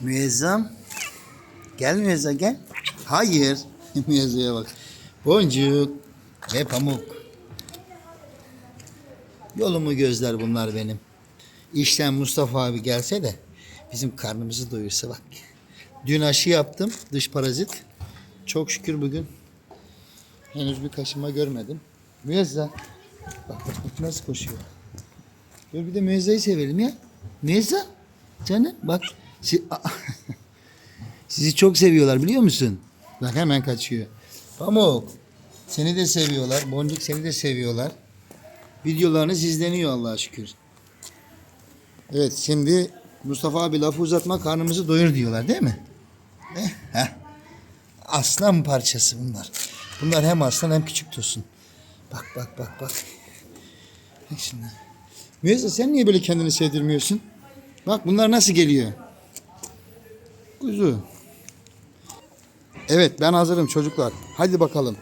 Müezzam. Gel Müezzam gel. Hayır. Müezzam'a bak. Boncuk ve pamuk. Yolumu gözler bunlar benim. İşten Mustafa abi gelse de bizim karnımızı doyursa bak. Dün aşı yaptım dış parazit. Çok şükür bugün henüz bir kaşıma görmedim. Müezza. Bak bak bak nasıl koşuyor. Dur bir de Müezza'yı sevelim ya. Müezza. Canım bak. Si- Sizi çok seviyorlar biliyor musun? Bak hemen kaçıyor. Pamuk. Seni de seviyorlar. Boncuk seni de seviyorlar. Videolarınız izleniyor Allah'a şükür. Evet şimdi Mustafa abi lafı uzatma karnımızı doyur diyorlar değil mi? Eh, heh. Aslan parçası bunlar. Bunlar hem aslan hem küçük tosun. Bak bak bak bak. Bak şimdi. Müezzin sen niye böyle kendini sevdirmiyorsun? Bak bunlar nasıl geliyor. Kuzu. Evet ben hazırım çocuklar. Hadi bakalım.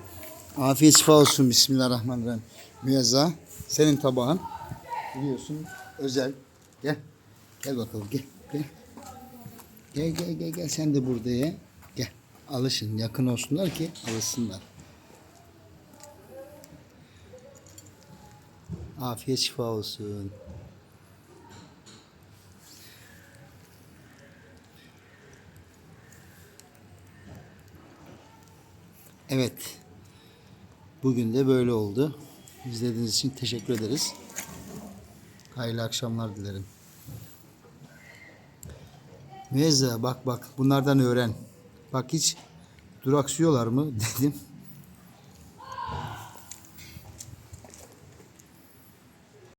Afiyet şifa olsun. Bismillahirrahmanirrahim. Müezza senin tabağın. Biliyorsun özel. Gel. Gel bakalım gel. Gel. Gel gel gel gel sen de burada. Gel. Alışın yakın olsunlar ki alışsınlar. Afiyet şifa olsun. Evet. Bugün de böyle oldu. İzlediğiniz için teşekkür ederiz. Hayırlı akşamlar dilerim. Müezza bak bak bunlardan öğren. Bak hiç duraksıyorlar mı dedim.